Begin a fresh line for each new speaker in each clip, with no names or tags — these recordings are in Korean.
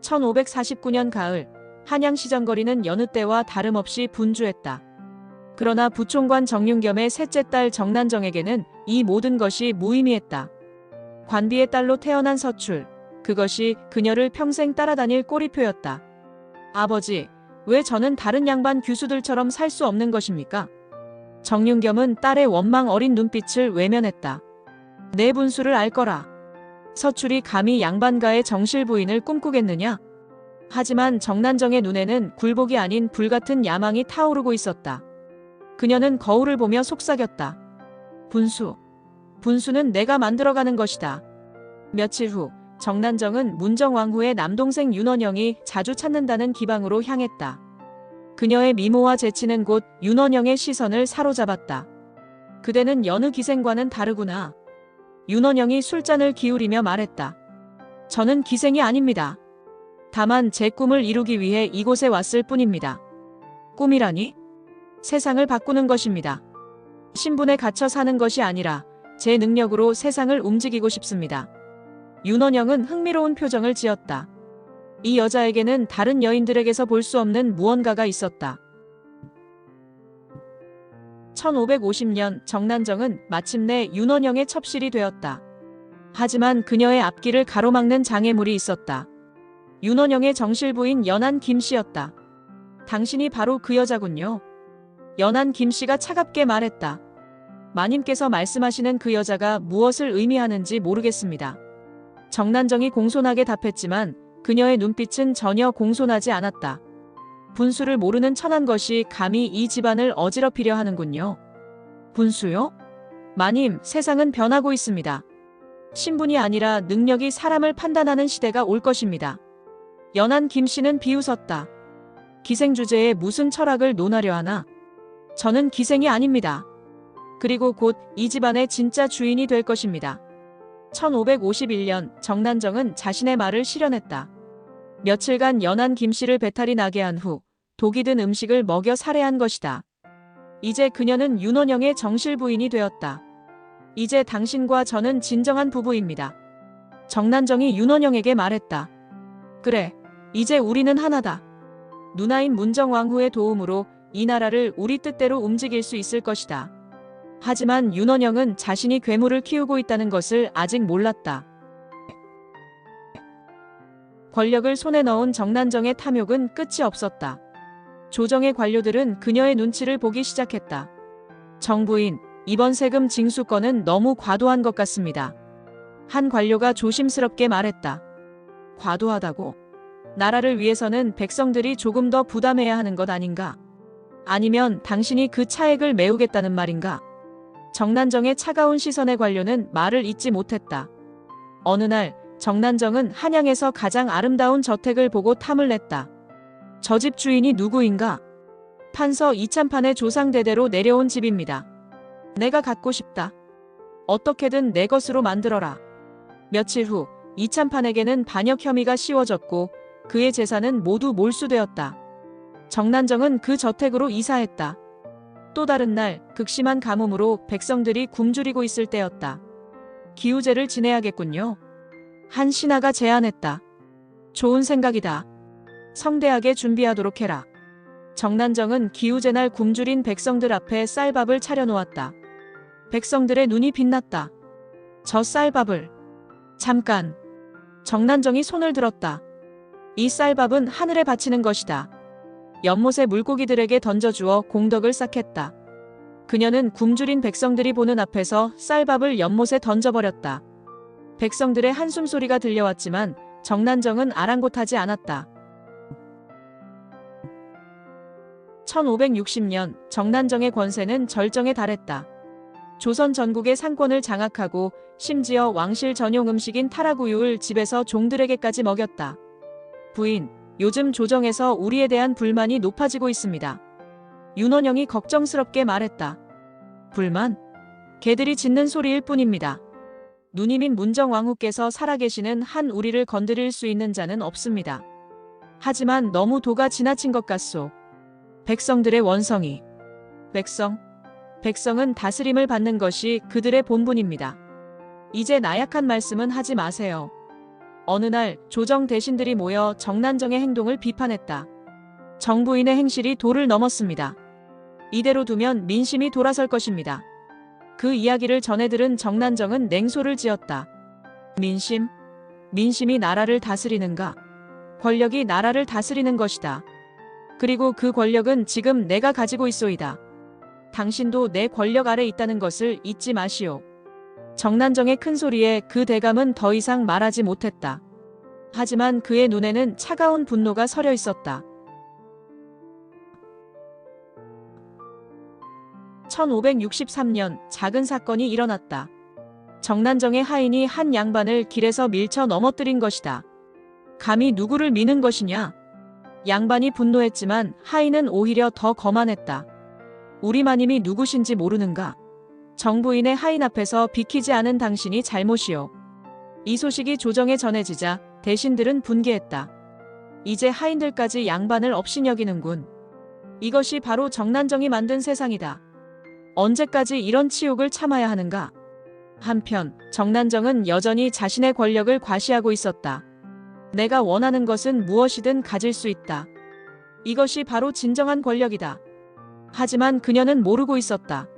1549년 가을 한양 시장거리는 여느 때와 다름없이 분주했다. 그러나 부총관 정윤겸의 셋째 딸 정난정에게는 이 모든 것이 무의미했다. 관비의 딸로 태어난 서출, 그것이 그녀를 평생 따라다닐 꼬리표였다. 아버지, 왜 저는 다른 양반 규수들처럼 살 수 없는 것입니까? 정윤겸은 딸의 원망 어린 눈빛을 외면했다. 내 분수를 알 거라. 서출이 감히 양반가의 정실 부인을 꿈꾸겠느냐? 하지만 정난정의 눈에는 굴복이 아닌 불같은 야망이 타오르고 있었다. 그녀는 거울을 보며 속삭였다. 분수. 분수는 내가 만들어가는 것이다. 며칠 후 정난정은 문정왕후의 남동생 윤원영이 자주 찾는다는 기방으로 향했다. 그녀의 미모와 재치는 곧 윤원영의 시선을 사로잡았다. 그대는 여느 기생과는 다르구나. 윤원영이 술잔을 기울이며 말했다. 저는 기생이 아닙니다. 다만 제 꿈을 이루기 위해 이곳에 왔을 뿐입니다. 꿈이라니? 세상을 바꾸는 것입니다. 신분에 갇혀 사는 것이 아니라 제 능력으로 세상을 움직이고 싶습니다. 윤원영은 흥미로운 표정을 지었다. 이 여자에게는 다른 여인들에게서 볼 수 없는 무언가가 있었다. 1550년 정난정은 마침내 윤원영의 첩실이 되었다. 하지만 그녀의 앞길을 가로막는 장애물이 있었다. 윤원영의 정실부인 연한 김씨였다. 당신이 바로 그 여자군요. 연한 김씨가 차갑게 말했다. 마님께서 말씀하시는 그 여자가 무엇을 의미하는지 모르겠습니다. 정난정이 공손하게 답했지만 그녀의 눈빛은 전혀 공손하지 않았다. 분수를 모르는 천한 것이 감히 이 집안을 어지럽히려 하는군요. 분수요? 마님, 세상은 변하고 있습니다. 신분이 아니라 능력이 사람을 판단하는 시대가 올 것입니다. 연한 김 씨는 비웃었다. 기생 주제에 무슨 철학을 논하려 하나? 저는 기생이 아닙니다. 그리고 곧 이 집안의 진짜 주인이 될 것입니다. 1551년 정난정은 자신의 말을 실현했다. 며칠간 연한 김씨를 배탈이 나게 한 후 독이 든 음식을 먹여 살해한 것이다. 이제 그녀는 윤원영의 정실 부인이 되었다. 이제 당신과 저는 진정한 부부입니다. 정난정이 윤원영에게 말했다. 그래, 이제 우리는 하나다. 누나인 문정왕후의 도움으로 이 나라를 우리 뜻대로 움직일 수 있을 것이다. 하지만 윤원영은 자신이 괴물을 키우고 있다는 것을 아직 몰랐다. 권력을 손에 넣은 정난정의 탐욕은 끝이 없었다. 조정의 관료들은 그녀의 눈치를 보기 시작했다. 정부인, 이번 세금 징수권은 너무 과도한 것 같습니다. 한 관료가 조심스럽게 말했다. 과도하다고? 나라를 위해서는 백성들이 조금 더 부담해야 하는 것 아닌가? 아니면 당신이 그 차액을 메우겠다는 말인가? 정난정의 차가운 시선의 관료는 말을 잇지 못했다. 어느 날 정난정은 한양에서 가장 아름다운 저택을 보고 탐을 냈다. 저 집 주인이 누구인가? 판서 이찬판의 조상대대로 내려온 집입니다. 내가 갖고 싶다. 어떻게든 내 것으로 만들어라. 며칠 후 이찬판에게는 반역 혐의가 씌워졌고 그의 재산은 모두 몰수되었다. 정난정은 그 저택으로 이사했다. 또 다른 날 극심한 가뭄으로 백성들이 굶주리고 있을 때였다. 기우제를 지내야겠군요. 한 신하가 제안했다. 좋은 생각이다. 성대하게 준비하도록 해라. 정난정은 기우제 날 굶주린 백성들 앞에 쌀밥을 차려놓았다. 백성들의 눈이 빛났다. 저 쌀밥을. 잠깐. 정난정이 손을 들었다. 이 쌀밥은 하늘에 바치는 것이다. 연못의 물고기들에게 던져주어 공덕을 쌓겠다. 그녀는 굶주린 백성들이 보는 앞에서 쌀밥을 연못에 던져버렸다. 백성들의 한숨소리가 들려왔지만 정난정은 아랑곳하지 않았다. 1560년 정난정의 권세는 절정에 달했다. 조선 전국의 상권을 장악하고 심지어 왕실 전용 음식인 타라구유를 집에서 종들에게까지 먹였다. 부인, 요즘 조정에서 우리에 대한 불만이 높아지고 있습니다. 윤원영이 걱정스럽게 말했다. 불만? 개들이 짖는 소리일 뿐입니다. 누님인 문정왕후께서 살아계시는 한 우리를 건드릴 수 있는 자는 없습니다. 하지만 너무 도가 지나친 것 같소. 백성들의 원성이. 백성? 백성은 다스림을 받는 것이 그들의 본분입니다. 이제 나약한 말씀은 하지 마세요. 어느 날 조정 대신들이 모여 정난정의 행동을 비판했다. 정부인의 행실이 도를 넘었습니다. 이대로 두면 민심이 돌아설 것입니다. 그 이야기를 전해 들은 정난정은 냉소를 지었다. 민심? 민심이 나라를 다스리는가? 권력이 나라를 다스리는 것이다. 그리고 그 권력은 지금 내가 가지고 있소이다. 당신도 내 권력 아래 있다는 것을 잊지 마시오. 정난정의 큰 소리에 그 대감은 더 이상 말하지 못했다. 하지만 그의 눈에는 차가운 분노가 서려 있었다. 1563년 작은 사건이 일어났다. 정난정의 하인이 한 양반을 길에서 밀쳐 넘어뜨린 것이다. 감히 누구를 미는 것이냐? 양반이 분노했지만 하인은 오히려 더 거만했다. 우리 마님이 누구신지 모르는가? 정부인의 하인 앞에서 비키지 않은 당신이 잘못이요. 이 소식이 조정에 전해지자 대신들은 분개했다. 이제 하인들까지 양반을 업신여기는군. 이것이 바로 정난정이 만든 세상이다. 언제까지 이런 치욕을 참아야 하는가? 한편 정난정은 여전히 자신의 권력을 과시하고 있었다. 내가 원하는 것은 무엇이든 가질 수 있다. 이것이 바로 진정한 권력이다. 하지만 그녀는 모르고 있었다.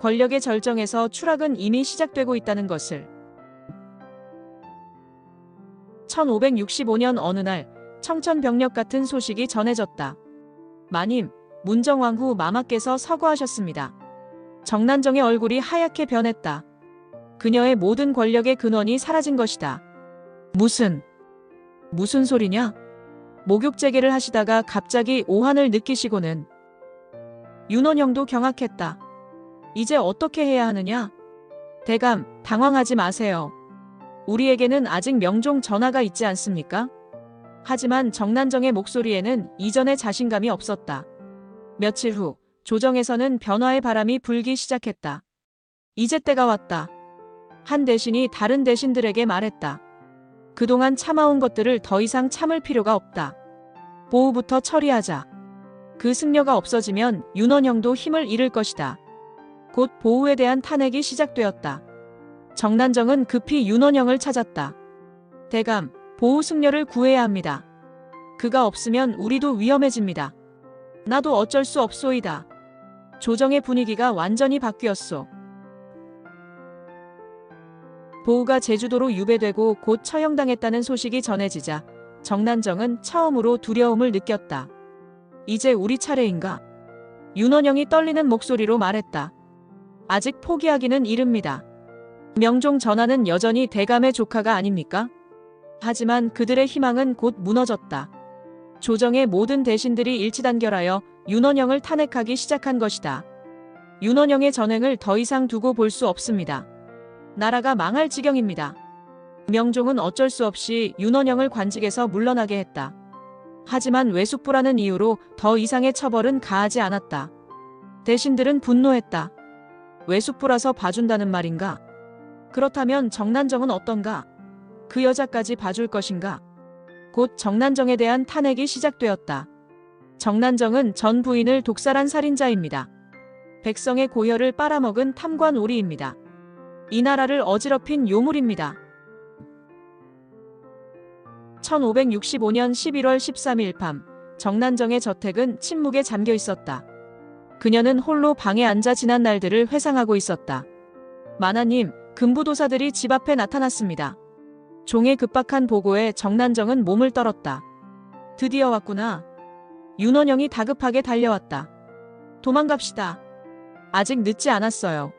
권력의 절정에서 추락은 이미 시작되고 있다는 것을. 1565년 어느 날 청천벽력 같은 소식이 전해졌다. 마님, 문정왕후 마마께서 서거하셨습니다. 정난정의 얼굴이 하얗게 변했다. 그녀의 모든 권력의 근원이 사라진 것이다. 무슨, 무슨 소리냐? 목욕재개를 하시다가 갑자기 오한을 느끼시고는 윤원영도 경악했다. 이제 어떻게 해야 하느냐? 대감, 당황하지 마세요. 우리에게는 아직 명종 전하가 있지 않습니까? 하지만 정난정의 목소리에는 이전의 자신감이 없었다. 며칠 후 조정에서는 변화의 바람이 불기 시작했다. 이제 때가 왔다. 한 대신이 다른 대신들에게 말했다. 그동안 참아온 것들을 더 이상 참을 필요가 없다. 보호부터 처리하자. 그 승려가 없어지면 윤원영도 힘을 잃을 것이다. 곧 보호에 대한 탄핵이 시작되었다. 정난정은 급히 윤원영을 찾았다. 대감, 보호 승려를 구해야 합니다. 그가 없으면 우리도 위험해집니다. 나도 어쩔 수 없소이다. 조정의 분위기가 완전히 바뀌었소. 보우가 제주도로 유배되고 곧 처형당했다는 소식이 전해지자 정난정은 처음으로 두려움을 느꼈다. 이제 우리 차례인가? 윤원영이 떨리는 목소리로 말했다. 아직 포기하기는 이릅니다. 명종 전하는 여전히 대감의 조카가 아닙니까? 하지만 그들의 희망은 곧 무너졌다. 조정의 모든 대신들이 일치단결하여 윤원영을 탄핵하기 시작한 것이다. 윤원영의 전횡을 더 이상 두고 볼 수 없습니다. 나라가 망할 지경입니다. 명종은 어쩔 수 없이 윤원영을 관직에서 물러나게 했다. 하지만 외숙부라는 이유로 더 이상의 처벌은 가하지 않았다. 대신들은 분노했다. 외숙부라서 봐준다는 말인가? 그렇다면 정난정은 어떤가? 그 여자까지 봐줄 것인가? 곧 정난정에 대한 탄핵이 시작되었다. 정난정은 전 부인을 독살한 살인자입니다. 백성의 고혈을 빨아먹은 탐관 오리입니다. 이 나라를 어지럽힌 요물입니다. 1565년 11월 13일 밤 정난정의 저택은 침묵에 잠겨 있었다. 그녀는 홀로 방에 앉아 지난 날들을 회상하고 있었다. 마나님, 금부도사들이 집 앞에 나타났습니다. 종의 급박한 보고에 정난정은 몸을 떨었다. 드디어 왔구나. 윤원영이 다급하게 달려왔다. 도망갑시다. 아직 늦지 않았어요.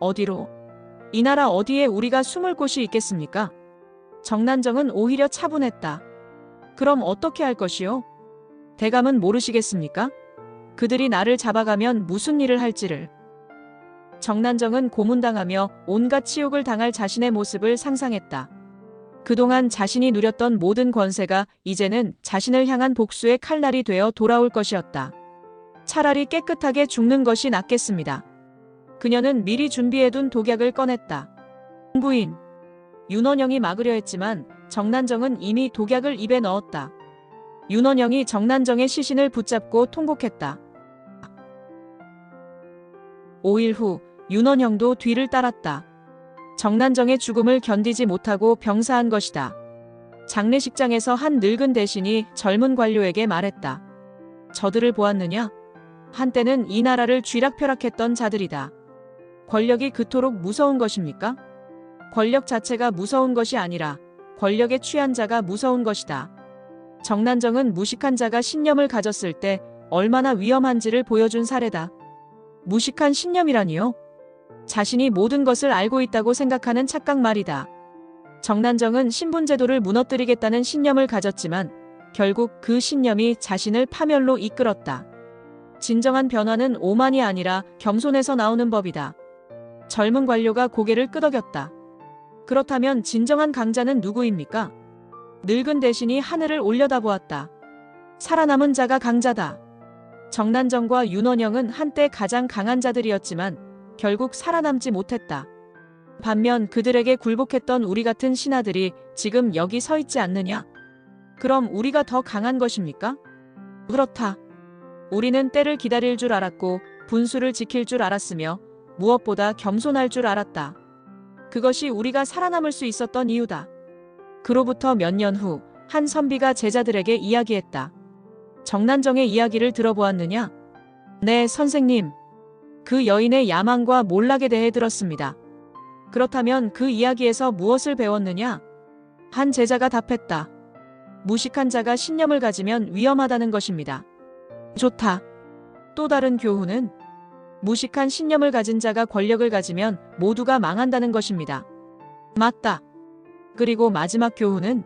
어디로? 이 나라 어디에 우리가 숨을 곳이 있겠습니까? 정난정은 오히려 차분했다. 그럼 어떻게 할 것이요? 대감은 모르시겠습니까? 그들이 나를 잡아가면 무슨 일을 할지를. 정난정은 고문당하며 온갖 치욕을 당할 자신의 모습을 상상했다. 그동안 자신이 누렸던 모든 권세가 이제는 자신을 향한 복수의 칼날이 되어 돌아올 것이었다. 차라리 깨끗하게 죽는 것이 낫겠습니다. 그녀는 미리 준비해둔 독약을 꺼냈다. 부인 윤원영이 막으려 했지만 정난정은 이미 독약을 입에 넣었다. 윤원영이 정난정의 시신을 붙잡고 통곡했다. 5일 후 윤원영도 뒤를 따랐다. 정난정의 죽음을 견디지 못하고 병사한 것이다. 장례식장에서 한 늙은 대신이 젊은 관료에게 말했다. 저들을 보았느냐? 한때는 이 나라를 쥐락펴락했던 자들이다. 권력이 그토록 무서운 것입니까? 권력 자체가 무서운 것이 아니라 권력에 취한 자가 무서운 것이다. 정난정은 무식한 자가 신념을 가졌을 때 얼마나 위험한지를 보여준 사례다. 무식한 신념이라니요? 자신이 모든 것을 알고 있다고 생각하는 착각 말이다. 정난정은 신분제도를 무너뜨리겠다는 신념을 가졌지만 결국 그 신념이 자신을 파멸로 이끌었다. 진정한 변화는 오만이 아니라 겸손에서 나오는 법이다. 젊은 관료가 고개를 끄덕였다. 그렇다면 진정한 강자는 누구입니까? 늙은 대신이 하늘을 올려다보았다. 살아남은 자가 강자다. 정난정과 윤원영은 한때 가장 강한 자들이었지만 결국 살아남지 못했다. 반면 그들에게 굴복했던 우리 같은 신하들이 지금 여기 서 있지 않느냐? 그럼 우리가 더 강한 것입니까? 그렇다. 우리는 때를 기다릴 줄 알았고 분수를 지킬 줄 알았으며 무엇보다 겸손할 줄 알았다. 그것이 우리가 살아남을 수 있었던 이유다. 그로부터 몇 년 후 한 선비가 제자들에게 이야기했다. 정난정의 이야기를 들어보았느냐? 네, 선생님. 그 여인의 야망과 몰락에 대해 들었습니다. 그렇다면 그 이야기에서 무엇을 배웠느냐? 한 제자가 답했다. 무식한 자가 신념을 가지면 위험하다는 것입니다. 좋다. 또 다른 교훈은 무식한 신념을 가진 자가 권력을 가지면 모두가 망한다는 것입니다. 맞다. 그리고 마지막 교훈은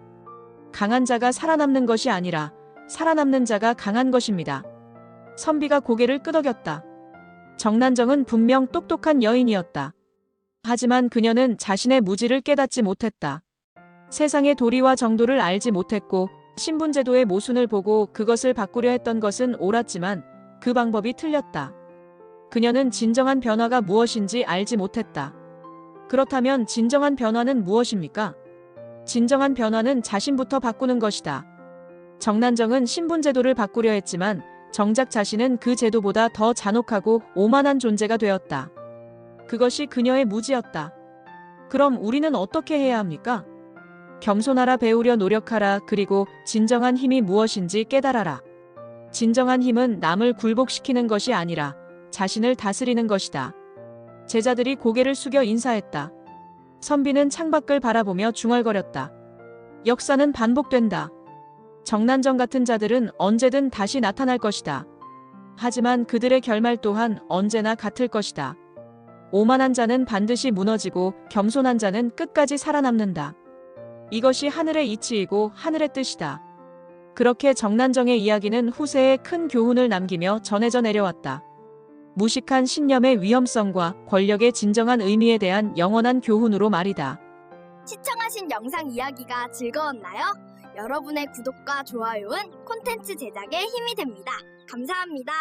강한 자가 살아남는 것이 아니라 살아남는 자가 강한 것입니다. 선비가 고개를 끄덕였다. 정난정은 분명 똑똑한 여인이었다. 하지만 그녀는 자신의 무지를 깨닫지 못했다. 세상의 도리와 정도를 알지 못했고 신분제도의 모순을 보고 그것을 바꾸려 했던 것은 옳았지만 그 방법이 틀렸다. 그녀는 진정한 변화가 무엇인지 알지 못했다. 그렇다면 진정한 변화는 무엇입니까? 진정한 변화는 자신부터 바꾸는 것이다. 정난정은 신분제도를 바꾸려 했지만 정작 자신은 그 제도보다 더 잔혹하고 오만한 존재가 되었다. 그것이 그녀의 무지였다. 그럼 우리는 어떻게 해야 합니까? 겸손하라 배우려 노력하라 그리고 진정한 힘이 무엇인지 깨달아라. 진정한 힘은 남을 굴복시키는 것이 아니라 자신을 다스리는 것이다. 제자들이 고개를 숙여 인사했다. 선비는 창밖을 바라보며 중얼거렸다. 역사는 반복된다. 정난정 같은 자들은 언제든 다시 나타날 것이다. 하지만 그들의 결말 또한 언제나 같을 것이다. 오만한 자는 반드시 무너지고 겸손한 자는 끝까지 살아남는다. 이것이 하늘의 이치이고 하늘의 뜻이다. 그렇게 정난정의 이야기는 후세에 큰 교훈을 남기며 전해져 내려왔다. 무식한 신념의 위험성과 권력의 진정한 의미에 대한 영원한 교훈으로 말이다.
시청하신 영상 이야기가 즐거웠나요? 여러분의 구독과 좋아요는 콘텐츠 제작에 힘이 됩니다. 감사합니다.